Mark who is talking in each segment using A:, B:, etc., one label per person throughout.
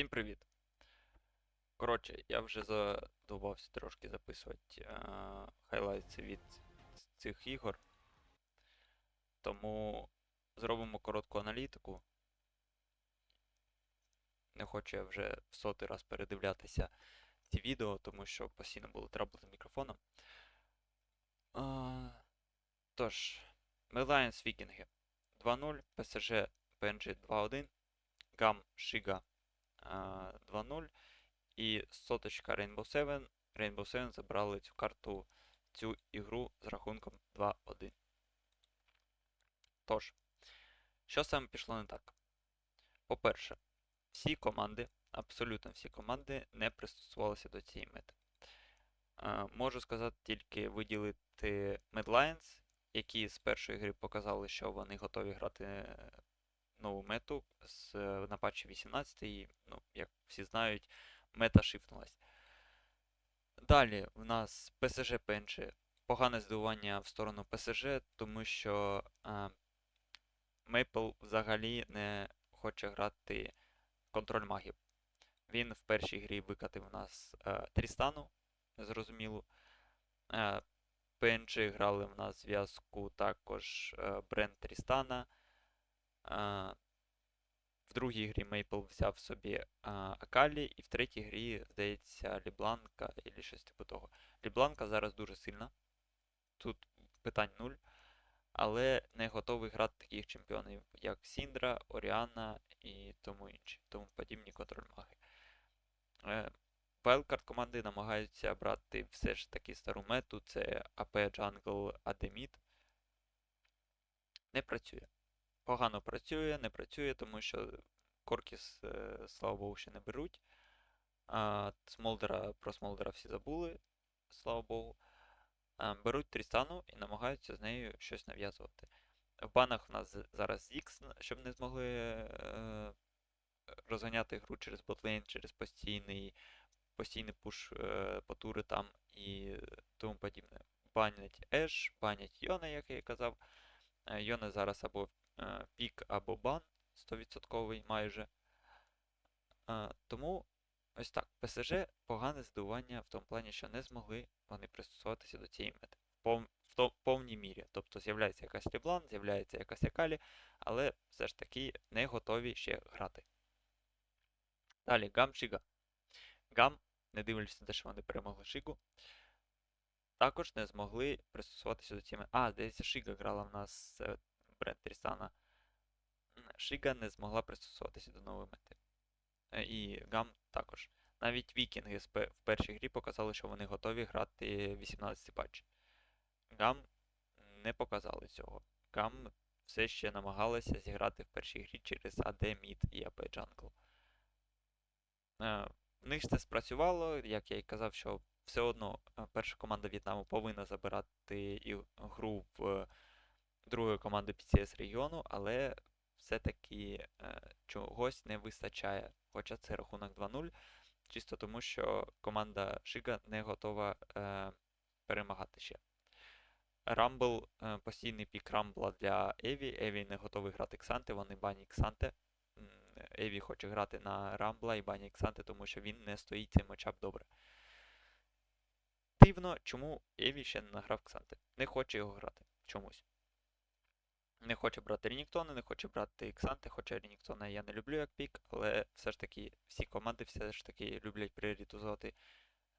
A: Всім привіт. Коротше, я вже задовбався трошки записувати е, хайлайтси від цих ігор. Тому зробимо коротку аналітику. Не хочу я вже в сотий раз передивлятися ці відео, тому що постійно були трабли з мікрофоном. А, тож, Мелайнс Вікінги 2-0, ПСЖ PNG 2-1, Гам Шига 2-0 і соточка Rainbow Seven. Rainbow Seven забрали цю карту, цю ігру з рахунком 2-1. Тож, що саме пішло не так? По-перше, всі команди, абсолютно всі команди не пристосувалися до цієї мети. Можу сказати тільки виділити Lions, які з першої гри показали, що вони готові грати е, нову мету з, е, на патчі 18 і, ну, як всі знають, мета шифнулась. Далі в нас PSG PNG. Погане здивування в сторону PSG, тому що е, Maple взагалі не хоче грати контроль магів. Він в першій грі викатив у нас е, Трістану, зрозуміло. PNG грали в нас зв'язку також е, бренд Трістана. Е, в другій грі Мейпл взяв собі е, Акалі, і в третій грі, здається, Лібланка або щось типу того. Лібланка зараз дуже сильна. Тут питань нуль. Але не готовий грати таких чемпіонів, як Сіндра, Оріана і тому інші, тому подібні контроль маги. Е, команди намагаються брати все ж таки стару мету, це АП Jungle Ademit. Не працює. Погано працює, не працює, тому що Коркіс, е, слава Богу, ще не беруть. А, Смолдера, про Смолдера всі забули, слава Богу. Беруть Трістану і намагаються з нею щось нав'язувати. В банах у нас зараз X, щоб не змогли е, розганяти гру через ботлейн, через постійний, постійний пуш е, по тури там і тому подібне. Банять Еш, банять Йона, як я і казав. Е, Йона зараз або пік, або бан 100% майже. Е, тому ось так. ПСЖ погане здивування в тому плані, що не змогли вони пристосуватися до цієї мети. В, повній мірі. Тобто з'являється якась Ліблан, з'являється якась Якалі, але все ж таки не готові ще грати. Далі Гам Шига. Гам, не дивлячись на те, що вони перемогли Шигу, також не змогли пристосуватися до цієї мети. А, здається, Шига грала в нас бренд Трістана. М, Шига не змогла пристосуватися до нової мети. Е, І Гам також. Навіть вікінги в першій грі показали, що вони готові грати 18 патч. Гам не показали цього. Гам все ще намагалися зіграти в першій грі через AD Mid і AP Jungle. Е, В них це спрацювало, як я і казав, що все одно е, перша команда В'єтнаму повинна забирати гру в другої команди PCS регіону, але все-таки е, чогось не вистачає. Хоча це рахунок 2-0, чисто тому, що команда Шига не готова е, перемагати ще. Рамбл, е, постійний пік Рамбла для Еві. Еві не готовий грати Ксанти, вони банять Ксанте. Еві хоче грати на Рамбла і банять Ксанте, тому що він не стоїть цей матчап добре. Дивно, чому Еві ще не награв Ксанте. Не хоче його грати чомусь. Не хоче брати Рініктона, не хоче брати Ксанте, хоча Рініктона я не люблю як пік, але все ж таки всі команди все ж таки люблять пріоритизувати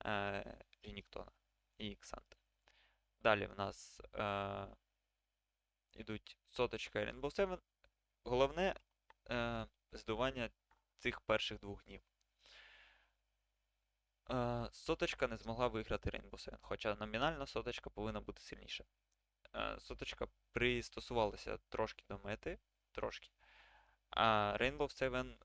A: е, Рініктона і Ксанте. Далі в нас е, ідуть соточка і Rainbow Seven. Головне е, здування цих перших двох днів. Е, соточка не змогла виграти Rainbow Seven, хоча номінально соточка повинна бути сильніша. Соточка пристосувалася трошки до мети, трошки. А Rainbow Seven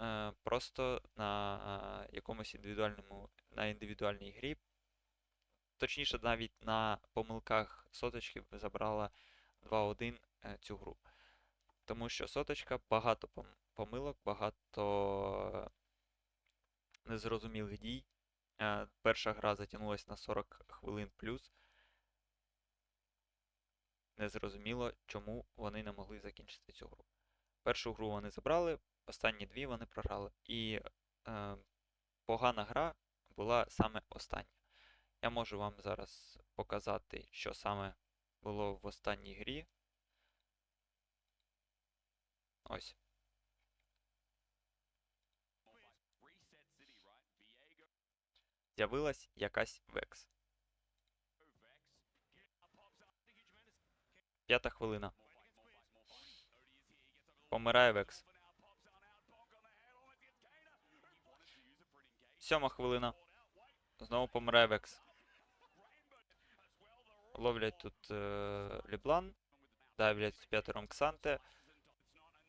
A: е, просто на якомусь індивідуальному, на індивідуальній грі точніше, навіть на помилках соточки забрала 2-1 е, цю гру. Тому що соточка багато помилок, багато незрозумілих дій. Е, Перша гра затягнулася на 40 хвилин плюс. Незрозуміло, чому вони не могли закінчити цю гру. Першу гру вони забрали, останні дві вони програли. І е, погана гра була саме остання. Я можу вам зараз показати, що саме було в останній грі. Ось. З'явилась якась Векс. П'ята хвилина. Помирає Векс. Сьома хвилина. Знову помирає Векс. Ловлять тут е, Леблан. Давлять з п'ятером Ксанте.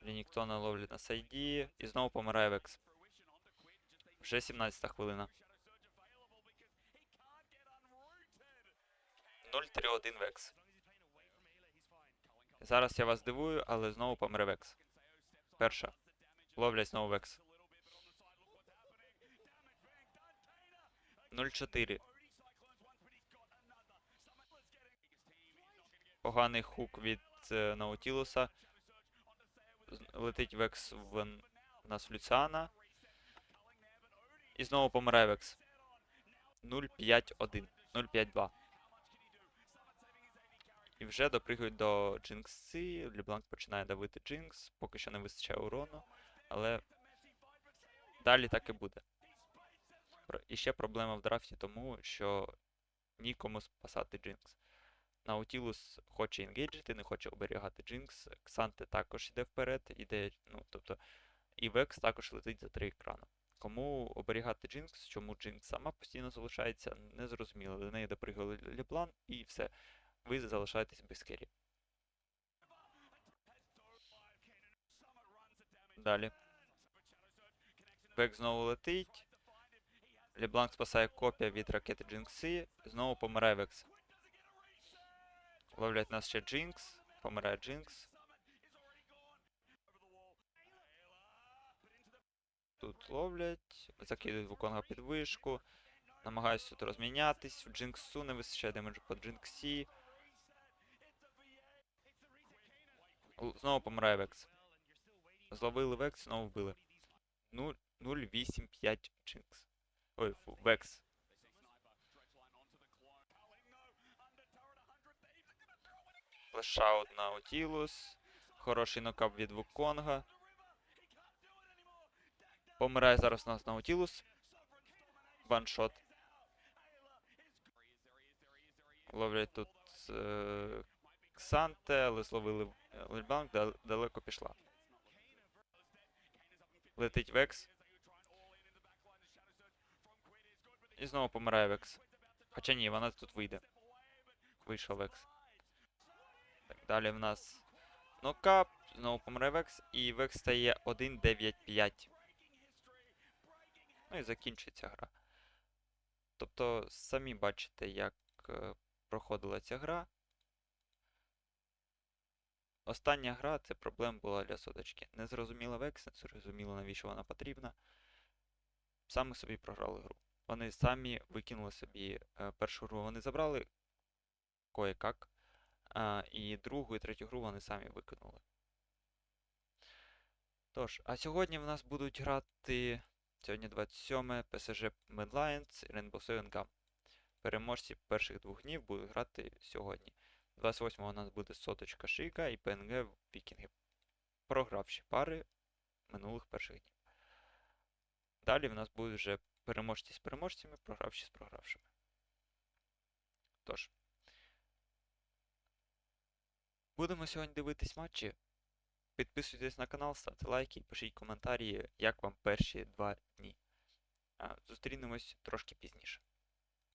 A: Лініктона ловлять на сайді. І знову помирає Векс. Вже 17 хвилина. 0-3-1 Векс. Зараз я вас дивую, але знову помре Векс. Перша. Ловлять знову Векс. 0-4. Поганий хук від е, Наутілуса. Летить Векс в нас в Люціана. І знову помирає Векс. 0-5-1. 0-5-2. І вже допригують до Джинкси. Лебланк починає давити Джинкс. Поки що не вистачає урону. Але далі так і буде. І ще проблема в драфті тому, що нікому спасати Джинкс. Наутілус хоче інгейджити, не хоче оберігати Джинкс. Ксанте також йде вперед, іде, ну, тобто, і Векс також летить за три екрана. Кому оберігати Джинкс, чому Джинкс сама постійно залишається, незрозуміло. До неї допригали Леблан і все. Ви залишаєтесь без керрі. Далі. Векс знову летить. Лебланк спасає копія від ракети Джинкси. Знову помирає Векс. Ловлять нас ще Джинкс. Помирає Джинкс. Тут ловлять. Закидують Вуконга під вишку. Намагаюся тут розмінятись. В Джинксу не вистачає демеджу по Джинксі. Знову помирає Векс. Зловили Векс, знову вбили. 0-8-5 Джинкс. Ой, фу, Векс. Флешаут на Утілус. Хороший нокап від Вуконга. Помирає зараз у нас Наутілус. Ваншот. Ловлять тут е, Ксанте, але Лельбанк, далеко пішла. Летить Векс. І знову помирає Векс. Хоча ні, вона тут вийде. Вийшов Векс. Так, далі в нас нокап, знову помре Векс, і Векс стає 1-9-5. Ну і закінчиться гра. Тобто, самі бачите, як е, проходила ця гра. Остання гра це проблема була для соточки. Не зрозуміла Векс, не навіщо вона потрібна. Саме собі програли гру. Вони самі викинули собі е, першу гру, вони забрали кое-как. А, і другу і третю гру вони самі викинули. Тож, а сьогодні в нас будуть грати сьогодні 27 PSG Medlines і Rainbow Seven Gam. Переможці перших двох днів будуть грати сьогодні. 28 у нас буде соточка Шика і ПНГ Вікінги. Програвші пари минулих перших днів. Далі в нас будуть вже переможці з переможцями, програвші з програвшими. Тож. Будемо сьогодні дивитись матчі. Підписуйтесь на канал, ставте лайки пишіть коментарі, як вам перші два дні. Зустрінемось трошки пізніше.